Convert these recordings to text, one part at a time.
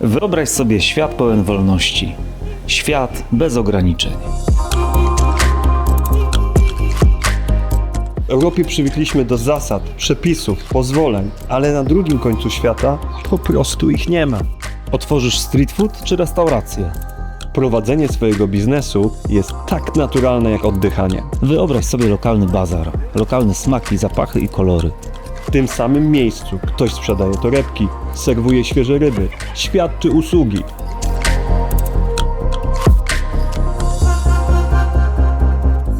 Wyobraź sobie świat pełen wolności. Świat bez ograniczeń. W Europie przywykliśmy do zasad, przepisów, pozwoleń, ale na drugim końcu świata po prostu ich nie ma. Otworzysz street food czy restaurację? Prowadzenie swojego biznesu jest tak naturalne jak oddychanie. Wyobraź sobie lokalny bazar. Lokalne smaki, zapachy i kolory. W tym samym miejscu ktoś sprzedaje torebki, serwuje świeże ryby, świadczy usługi.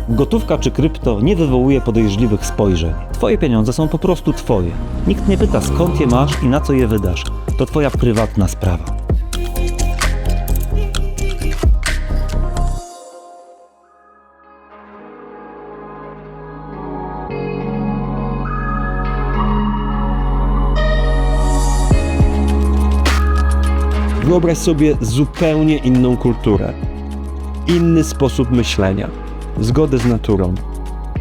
Gotówka czy krypto nie wywołuje podejrzliwych spojrzeń. Twoje pieniądze są po prostu twoje. Nikt nie pyta skąd je masz i na co je wydasz. To twoja prywatna sprawa. Wyobraź sobie zupełnie inną kulturę, inny sposób myślenia, zgodę z naturą,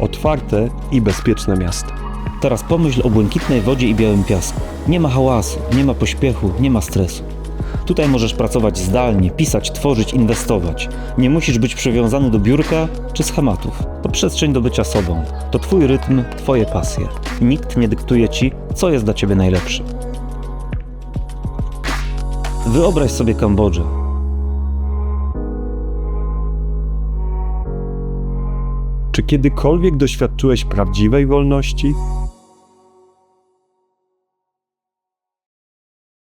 otwarte i bezpieczne miasto. Teraz pomyśl o błękitnej wodzie i białym piasku. Nie ma hałasu, nie ma pośpiechu, nie ma stresu. Tutaj możesz pracować zdalnie, pisać, tworzyć, inwestować. Nie musisz być przywiązany do biurka czy schematów. To przestrzeń do bycia sobą. To twój rytm, twoje pasje. Nikt nie dyktuje ci, co jest dla ciebie najlepsze. Wyobraź sobie Kambodżę. Czy kiedykolwiek doświadczyłeś prawdziwej wolności?